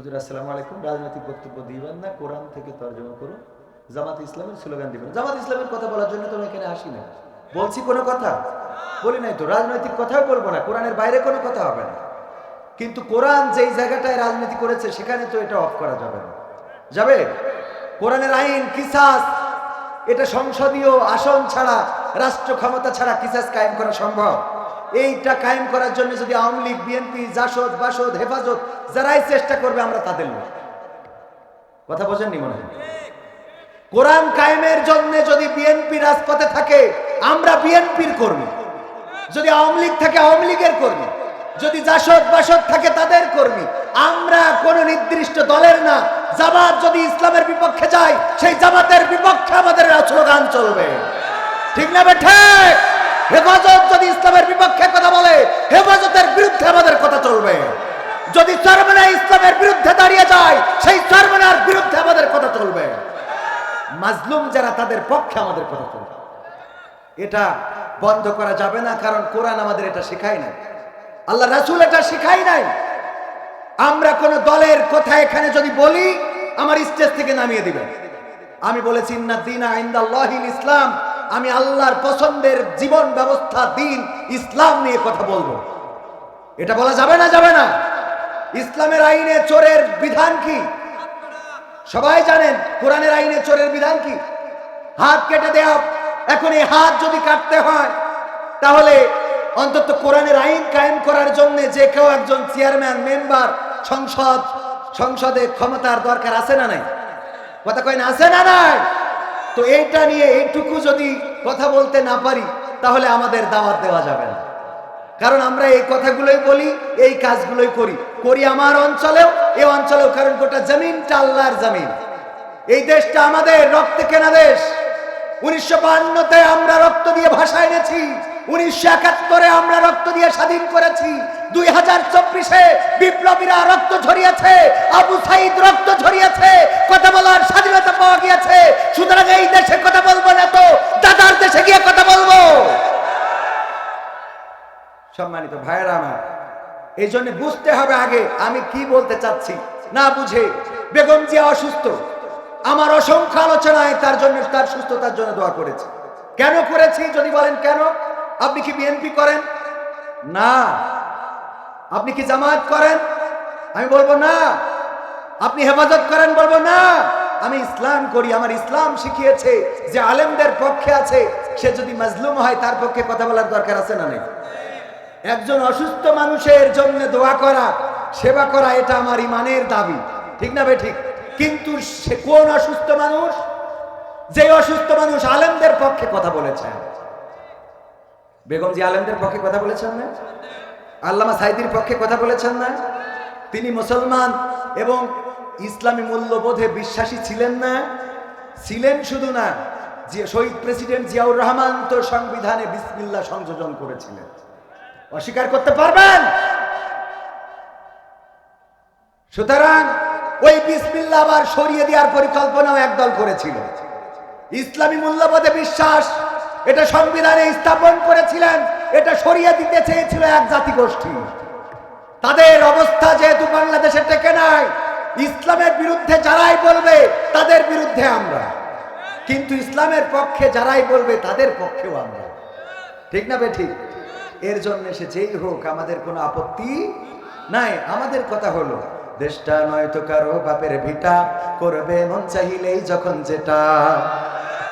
হুজুর, আসসালামু আলাইকুম। রাজনৈতিক বক্তব্য দিবেন না, কোরআন থেকে তর্জমা করুন। জামাত ইসলামের স্লোগান দিবেন। জামাত ইসলামের কথা বলার জন্য তো আমি এখানে আসি না বলছি কোনো কথা? বলি নাই তো। রাজনৈতিক কথাও বলব না। কোরআনের বাইরে কোনো কথা হবে না। কিন্তু কোরআন যেই জায়গাটায় রাজনীতি করেছে, সেখানে তো এটা অফ করা যাবে না। যাবে? কোরআনের আইন, কিসাস, এটা সংসদীয় আসন ছাড়া, রাষ্ট্র ক্ষমতা ছাড়া কিসাস কায়েম করা সম্ভব? এইটা কায়েম করার জন্য যদি আওয়ামী লীগ, বিএনপি, জাসদ, বাসদ, হেফাজত, যারাই চেষ্টা করবে, আমরা তাদের লোক। কথা বোঝেননি মনে হয়? কোরআন কায়েমের জন্য যদি বিএনপি রাজপথে থাকে, আমরা বিএনপির কর্মী। যদি আওয়ামী লীগ থাকে, আওয়ামী লীগের কর্মী। যদি জাসদ, বাসদ থাকে, তাদের কর্মী। আমরা কোন নির্দিষ্ট দলের না। জামাত যদি ইসলামের বিপক্ষে যায়, সেই জামাতের বিপক্ষে আমাদের স্লোগান চলবে। ঠিক না বেঠে হেফাজত যদি ইসলামের বিপক্ষে কথা বলে, হেফাজতের বিরুদ্ধে আমাদের কথা চলবে। যদি চরমনা ইসলামের বিরুদ্ধে দাঁড়িয়ে যায়, সেই চরমনার বিরুদ্ধে আমাদের কথা চলবে। মাজলুম যারা, তাদের পক্ষে আমাদের কথা চলবে। এটা বন্ধ করা যাবে না, কারণ কোরআন আমাদের এটা শেখায় নাই। আল্লাহ রাসুল এটা শেখাই নাই। আমরা কোন দলের কথা এখানে যদি বলি, আমার স্টেজ থেকে নামিয়ে দিবেন। আমি বলেছি, ইন্না দিন আইন্দাল্লাহিল ইসলাম। আমি আল্লাহর পছন্দের জীবন ব্যবস্থা, দিন, ইসলাম নিয়ে কথা বলব। এটা বলা যাবে না যাবে না। ইসলামের আইনে চোরের বিধান কি? সবাই জানেন কোরআনের আইনে চোরের বিধান কি? হাত কেটে দেওয়া এখন এই হাত যদি কাটতে হয়, তাহলে অন্তত কোরআনের আইন কায়েম করার জন্য যে কেউ একজন চেয়ারম্যান, মেম্বার, সংসদ, সংসদে ক্ষমতার দরকার আছে না নাই? কথা কয় না, আছে না নাই? তো এইটা নিয়ে এইটুকু যদি কথা বলতে না পারি, তাহলে আমাদের দাওয়াত দেওয়া যাবে না। কারণ আমরা এই কথাগুলোই বলি, এই কাজগুলোই করি। করি আমার অঞ্চলেও এই অঞ্চলেও, কারণ গোটা জমিনটা আল্লাহর জমিন। এই দেশটা আমাদের রক্তে কেনা দেশ। উনিশশো বাহান্নতে আমরা রক্ত দিয়ে ভাষা এনেছি, উনিশশো একাত্তরে আমরা রক্ত দিয়ে স্বাধীন করেছি। দুই হাজার চব্বিশে বিপ্লবীরা রক্ত ঝরিয়েছে, আবু সাইদ রক্ত ঝরিয়েছে কথা বলার স্বাধীনতা পাওয়া গিয়েছে এই দেশে কথা বলব না তো, দাদার দেশে গিয়ে কথা বলব। সম্মানিত ভাইয়েরা আমার, এই জন্য বুঝতে হবে আগে আমি কি বলতে চাচ্ছি। না বুঝে, বেগম জিয়া অসুস্থ। আমার অসংখ্য আলোচনায় তার জন্য, তার সুস্থতার জন্য দোয়া করেছি। কেন করেছি যদি বলেন কেন? আপনি কি বিএনপি করেন? না। আপনি কি জামায়াত করেন? আমি বলব না। আপনি হেফাজত করেন বলব না। আমি ইসলাম করি, আমার ইসলাম শিখিয়েছে, যে আলেমদের পক্ষে আছে, সে যদি মাজলুম হয় তার পক্ষে কথা বলার দরকার আছে না নেই? একজন অসুস্থ মানুষের জন্য দোয়া করা, সেবা করা, এটা আমার ইমানের দাবি। ঠিক না ঠিক? কিন্তু সে কোন অসুস্থ মানুষ, যে অসুস্থ মানুষ আলেমদের পক্ষে কথা বলেছেন? বেগম জি আলেমদের পক্ষে কথা বলেছেন না? আল্লামা সাইদির পক্ষে কথা বলেছেন না? তিনি মুসলমান এবং ইসলামী মূল্যবোধে বিশ্বাসী ছিলেন না, ছিলেন শুধু না, যে শহীদ প্রেসিডেন্ট জিয়াউর রহমান তো সংবিধানে বিসমিল্লা সংযোজন করেছিলেন। অস্বীকার করতে পারবেন? সুতরাং ওই বিসমিল্লা আবার সরিয়ে দেওয়ার পরিকল্পনাও একদল করেছিল। ইসলামী মূল্যবোধে বিশ্বাস, এটা সংবিধানে স্থাপন করেছিলেন, এটা সরিয়ে দিতে চেয়েছিল এক জাতি গোষ্ঠী তাদের অবস্থা যেহেতু বাংলাদেশে টেকে নাই ইসলামের বিরুদ্ধে যারাই বলবে, তাদের বিরুদ্ধে আমরা। কিন্তু ইসলামের পক্ষে যারাই বলবে, তাদের পক্ষেও আমরা। ঠিক না বেঠি? এর জন্য সে যেই হোক, আমাদের কোনো আপত্তি নাই। আমাদের কথা হলো, দেশটা নয়তো কারও বাপের ভিটা, করবে মন চাহিলেই যখন যেটা।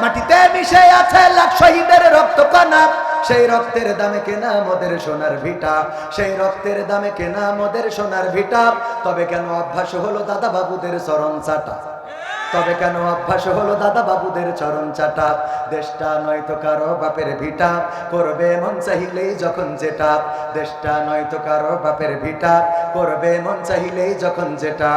মাটিতে মিশে আছে লাখ শহীদের রক্ত কণা সেই রক্তের দামে কেনা মোদের সোনার ভিটা। সেই রক্তের দামে কেনা মোদের সোনার ভিটা। তবে কেন অভ্যাস হলো দাদা বাবুদের চরণ চাটা? তবে কেন অভ্যাস হলো দাদা বাবুদের চরণ চাটা? দেশটা নয়তো কারও বাপের ভিটা। করবে মন চাহিলেই যখন যেটা। দেশটা নয়তো কারও বাপের ভিটা। করবে মন চাহিলেই যখন যেটা।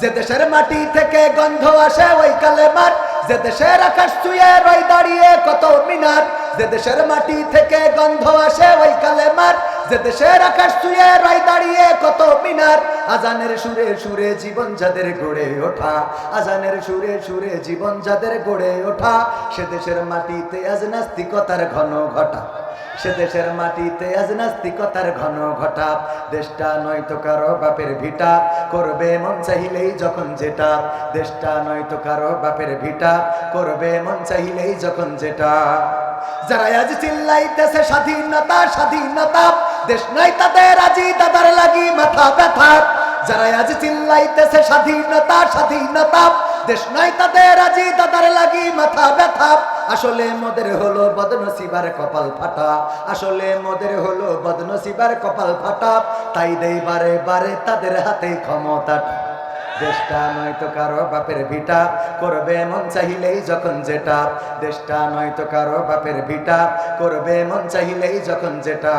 যে দেশের মাটি থেকে গন্ধ আসে ওই কালে মাঠ। যে দেশের আকাশ চুয়ে রই দাঁড়িয়ে কত মিনার, যে দেশের মাটি থেকে গন্ধ আসে ওই কালে মার। যে দেশের আকাশ চুয়ে রয় দাঁড়িয়ে কত মিনার, আজানের সুরে সুরে জীবন যাদের গড়ে ওঠা। আজানের সুরে সুরে জীবন যাদের গড়ে ওঠা, সে দেশের মাটিতে আজ নাস্তিকতার ঘন ঘটা। সে দেশের মাটিতে আজ নাস্তিকতার ঘন ঘটা দেশটা নয়তো কারও বাপের ভিটা। করবে মন চাহিলেই যখন যেটা। দেশটা নয়তো কারও বাপের ভিটা। করবে মন চাহিলেই যখন যেটা। যারা আজ চিল্লাইতেছে স্বাধীনতা স্বাধীনতা। দেশ নাই তাদের আজি দাদার লাগি মাথা ব্যথা। যারা আজ চিল্লাইতেছে স্বাধীনতা স্বাধীনতা। দেশ নাই তাদের আজি দাদার লাগি মাথা ব্যথা। আসলে মোদের হলো বদনসিবার কপাল ফাটা। আসলে মোদের হলো বদনসিবার কপাল ফাটা। তাই দেই বারে বারে তাদের হাতে ক্ষমতাটা দেশটা নয়তো কারও বাপের ভিটা। করবে মন চাহিলেই যখন যেটা। দেশটা নয়তো কারও বাপের ভিটা। করবে মন চাহিলেই যখন যেটা।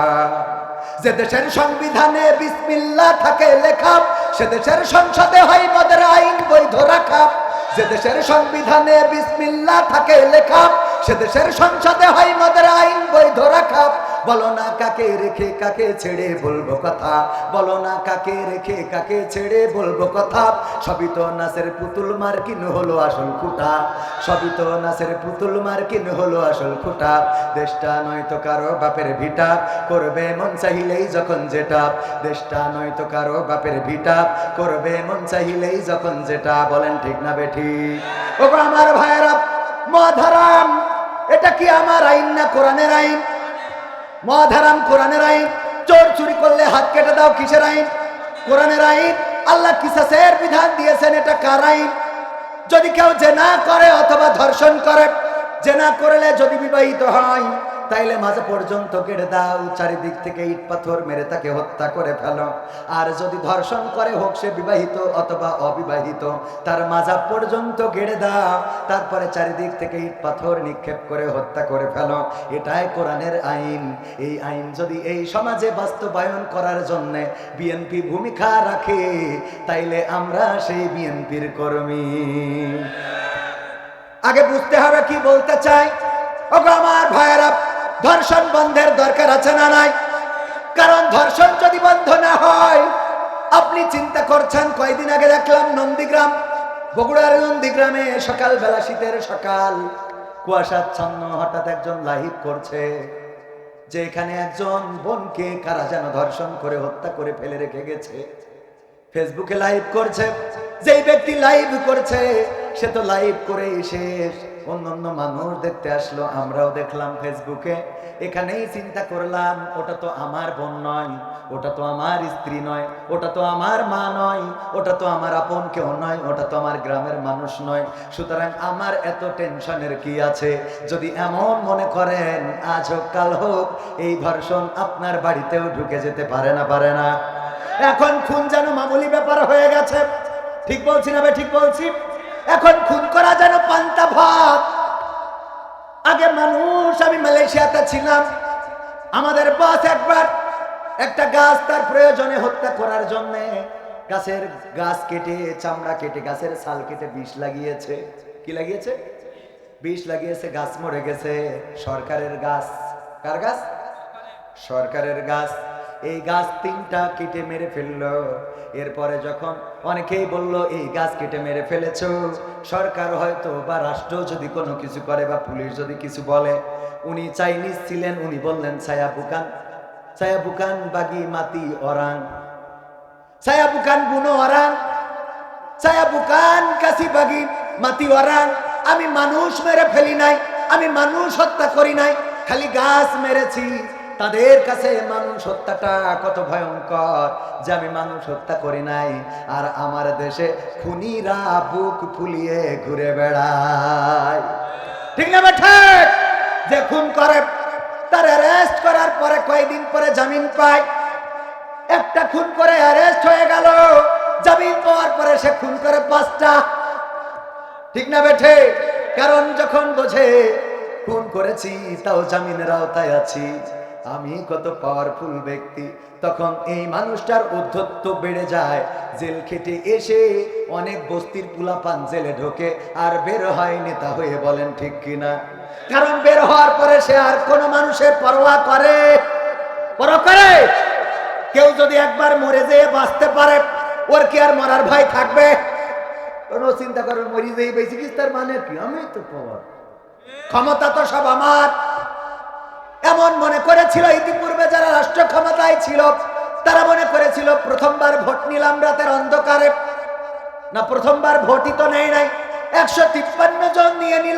যে দেশের সংবিধানে বিসমিল্লা থাকে লেখা, সে দেশের সংসদে হয় মদের আইন বৈধ রাখা। যে দেশের সংবিধানে বিসমিল্লা থাকে লেখা সে দেশের সংসদে হয় মদের আইন বৈধ রাখা। বলো না কাকে রেখে কাকে ছেড়ে বলব কথা? বলো না কাকে রেখে কাকে ছেড়ে বলব কথা? সবই তো নাসের পুতুল মার্কিন হলো আসল খুঁটা। সবই তো নাসের পুতুল মার্কিন হলো আসল খুঁটা। দেশটা নয়তো কারও বাপের ভিটা। করবে মন চাহিলেই যখন যেটা। দেশটা নয়তো কারও বাপের ভিটা। করবে মন চাহিলেই যখন যেটা। বলেন ঠিক না বেঠি? ও আমার ভাইয়েরা মহাধারাম এটা কি আমার আইন না কোরআনের আইন? মহাধারাম কোরআনের আইন। চোর চুরি করলে হাত কেটে দাও, কিসের আইন? কোরআনের আইন। আল্লাহ কিসাসের বিধান দিয়েছেন, এটা কার আইন? যদি কেউ জেনা করে অথবা ধর্ষণ করে, জেনা করলে যদি বিবাহিত হয় তাইলে মাঝে পর্যন্ত কেড়ে দাও, চারিদিক থেকে ইট পাথর মেরে তাকে হত্যা করে ফেলো। আর যদি ধর্ষণ করে হোক সে বিবাহিত অথবা অবিবাহিত, তার মাজা পর্যন্ত গেড়ে দাও, তারপরে চারিদিক থেকে ইট পাথর নিক্ষেপ করে হত্যা করে ফেলো। এটাই কোরআনের আইন। এই আইন যদি এই সমাজে বাস্তবায়ন করার জন্য বিএনপি ভূমিকা রাখে, তাইলে আমরা সেই বিএনপির কর্মী। আগে বুঝতে হবে কি বলতে চাই? ওগো আমার ভাইয়েরা ধর্ষণ বন্ধের দরকার আছে না নাই? কারণ ধর্ষণ যদি বন্ধ না হয়, আপনি চিন্তা করছেন, কয়দিন আগে দেখলাম নন্দীগ্রাম, বগুড়ার নন্দীগ্রামে সকাল বেলা শীতের সকাল কুয়াশাচ্ছন্ন হঠাৎ একজন লাইভ করছে যে এখানে একজন বোনকে কারা যেন ধর্ষণ করে, হত্যা করে ফেলে রেখে গেছে। ফেসবুকে লাইভ করছে, যেই ব্যক্তি লাইভ করছে, সে তো লাইভ করে শেষ। অন্য অন্য মানুষ দেখতে আসলো, আমরাও দেখলাম ফেসবুকে। এখানেই চিন্তা করলাম, ওটা তো আমার বোন নয়, ওটা তো আমার স্ত্রী নয়, ওটা তো আমার মা নয়, ওটা তো আমার আপন কেউ নয়, ওটা তো আমার গ্রামের মানুষ নয়। সুতরাং আমার এত টেনশনের কি আছে? যদি এমন মনে করেন, আজ হোক, কাল হোক, এই ধর্ষণ আপনার বাড়িতেও ঢুকে যেতে পারে না পারে না। এখন খুন যেন মামুলি ব্যাপার হয়ে গেছে। ঠিক বলছি না ভাই ঠিক বলছি? এখন খুন করা যেন পান্তা ভাত। আগে মানুষ, আমি মালয়েশিয়াতে ছিলাম। আমাদের বাস একবার একটা গাছ তার প্রয়োজনে হত্যা করার জন্য গাছের গাছ কেটে, চামড়া কেটে, গাছের ছাল কেটে বিষ লাগিয়েছে। কি লাগিয়েছে? বিষ লাগিয়েছে, গাছ মরে গেছে। সরকারের গাছ। কার গাছ? সরকারের গাছ। এই গাছ তিনটা কেটে মেরে ফেলল। এরপরে যখন অনেকেই বলল, এই গাছ কেটে মেরে ফেলেছ। সরকার হয়তো বা রাষ্ট্র যদি কোনো কিছু করে বা পুলিশ যদি কিছু বলে, উনি চাইনিজ ছিলেন, উনি বললেন, ছায়া বুকান ছায়া বুকান বাগি মাতি অরাং। ছায়া বুকান বুনো অরাং, ছায়া বুকান কাশি বাগি মাতি অরাং। আমি মানুষ মেরে ফেলি নাই, আমি মানুষ হত্যা করি নাই, খালি গাছ মেরেছি। তাদের কাছে মানুষ হত্যাটা কত ভয়ঙ্কর যে আমি মানুষ হত্যা করি নাই, আর আমার দেশে খুনিরা বুক ফুলিয়ে ঘুরে বেড়ায়। ঠিক না ঠিক? যে খুন করে, তার অ্যারেস্ট করার পরে কয়েকদিন পরে জামিন পায়। একটা খুন করে অ্যারেস্ট হয়ে গেল, জামিন পাওয়ার পরে সে খুন করে পাঁচটা। ঠিক না বেঠে কারণ যখন বোঝে, খুন করেছি, তাও জামিনের আওতায় আছি। আমি কত পাওয়ারফুল ব্যক্তি। তখন এই মানুষটার উদ্ধত্ত বেড়ে যায়। জেল খেটে এসে অনেক বস্তির পুলাপান জেলে ঢোকে আর বের হয় নেতা হয়ে বলেন, ঠিক কিনা কারণ বের হওয়ার পরে সে আর কোনো মানুষের পরোয়া করে। করে? কেউ যদি একবার মরে যেয়ে বাঁচতে পারে, ওর কি আর মরার ভয় থাকবে? কোনো চিন্তা করো মরি যেই বেশি কিছু তার মানে কি? আমি তো পাওয়ার ক্ষমতা তো সব আমার। এমন মনে করেছিল ইতিপূর্বে যারা রাষ্ট্র ক্ষমতায় ছিল, তারা মনে করেছিল প্রথমবার ভোট নিলাম রাতের অন্ধকারে। না, প্রথমবার ভোটই তো নেই নাই। একশো তিপ্পান্ন জন নিয়ে নিলাম।